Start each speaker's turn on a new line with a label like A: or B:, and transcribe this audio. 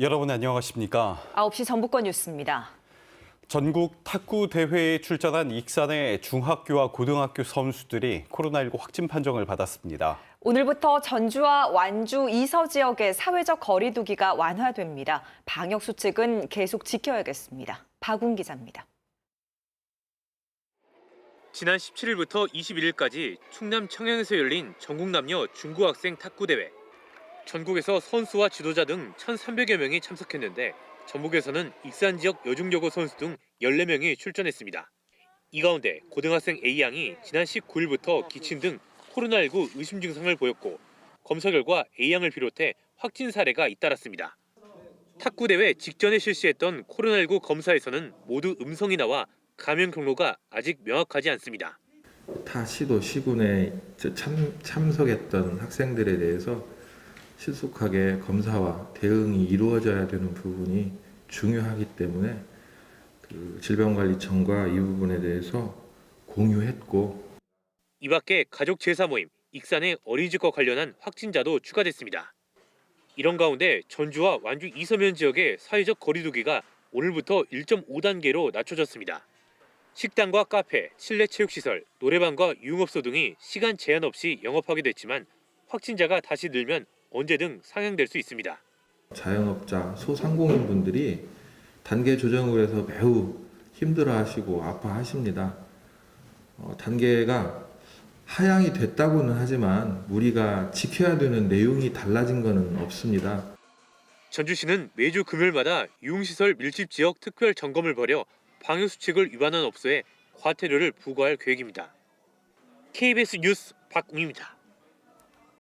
A: 여러분 안녕하십니까?
B: 9시 전북권 뉴스입니다.
A: 전국 탁구 대회에 출전한 익산의 중학교와 고등학교 선수들이 코로나19 확진 판정을 받았습니다.
B: 오늘부터 전주와 완주 이서 지역의 사회적 거리두기가 완화됩니다. 방역 수칙은 계속 지켜야겠습니다. 박운 기자입니다.
C: 지난 17일부터 21일까지 충남 청양에서 열린 전국 남녀 중고 학생 탁구 대회. 전국에서 선수와 지도자 등 1,300여 명이 참석했는데 전북에서는 익산 지역 여중여고 선수 등 14명이 출전했습니다. 이 가운데 고등학생 A양이 지난 19일부터 기침 등 코로나19 의심 증상을 보였고 검사 결과 A양을 비롯해 확진 사례가 잇따랐습니다. 탁구 대회 직전에 실시했던 코로나19 검사에서는 모두 음성이 나와 감염 경로가 아직 명확하지 않습니다.
D: 타 시도 시군에 저 참, 참석했던 학생들에 대해서 신속하게 검사와 대응이 이루어져야 되는 부분이 중요하기 때문에 그 질병관리청과 이 부분에 대해서 공유했고
C: 이 밖에 가족 제사 모임, 익산의 어린이집과 관련한 확진자도 추가됐습니다. 이런 가운데 전주와 완주 이서면 지역의 사회적 거리두기가 오늘부터 1.5단계로 낮춰졌습니다. 식당과 카페, 실내 체육시설, 노래방과 유흥업소 등이 시간 제한 없이 영업하게 됐지만 확진자가 다시 늘면 언제든 상향될 수 있습니다.
D: 자영업자 소상공인 분들이 단계 조정을 해서 매우 힘들어하시고 아파하십니다. 어, 단계가 하향이 됐다고는 하지만 우리가 지켜야 되는 내용이 달라진 것은 없습니다.
C: 전주시는 매주 금요일마다 유흥시설 밀집 지역 특별 점검을 벌여 방역 수칙을 위반한 업소에 과태료를 부과할 계획입니다. KBS 뉴스 박웅입니다.